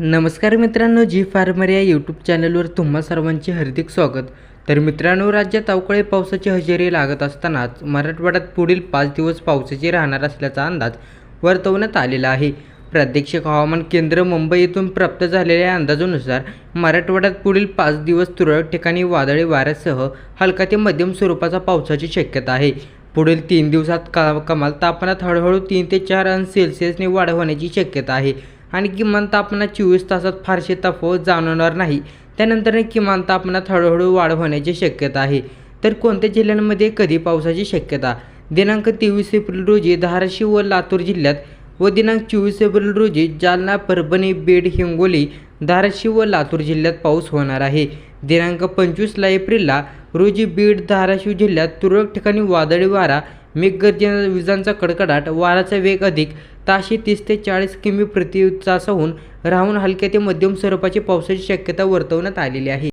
नमस्कार मित्रांनो जी फार्मर या यूट्यूब चॅनलवर तुम्हा सर्वांचे हार्दिक स्वागत. तर मित्रांनो राज्यात अवकाळी पावसाची हजेरी लागत असतानाच मराठवाड्यात पुढील पाच दिवस पावसाची राहणार असल्याचा अंदाज वर्तवण्यात आलेला आहे. प्रादेशिक हवामान केंद्र मुंबई येथून प्राप्त झालेल्या अंदाजानुसार मराठवाड्यात पुढील पाच दिवस तुरळक ठिकाणी वादळी वाऱ्यासह हलका ते मध्यम स्वरूपाचा पावसाची शक्यता आहे. पुढील तीन दिवसात का कमाल तापमानात हळूहळू तीन ते चार अंश सेल्सिअसने वाढ होण्याची शक्यता आहे. आणि किमान तापमानात चोवीस तासात फारशी तफावत जाणवणार नाही. त्यानंतर किमान तापमानात हळूहळू वाढ होण्याची शक्यता आहे. तर कोणत्या जिल्ह्यांमध्ये कधी पावसाची शक्यता? दिनांक तेवीस एप्रिल रोजी धाराशिव व लातूर जिल्ह्यात व दिनांक चोवीस एप्रिल रोजी जालना परभणी बीड हिंगोली धाराशिव व लातूर जिल्ह्यात पाऊस होणार आहे. दिनांक पंचवीसला एप्रिलला रोजी बीड धाराशिव जिल्ह्यात तुरळक ठिकाणी वादळी वारा मेघगर्जना विजांचा कडकडाट वाराचा वेग अधिक ताशी तीस ते चाळीस किमी प्रति तासाहून राहून हलक्या ते मध्यम स्वरूपाची पावसाची शक्यता वर्तवण्यात आलेली आहे.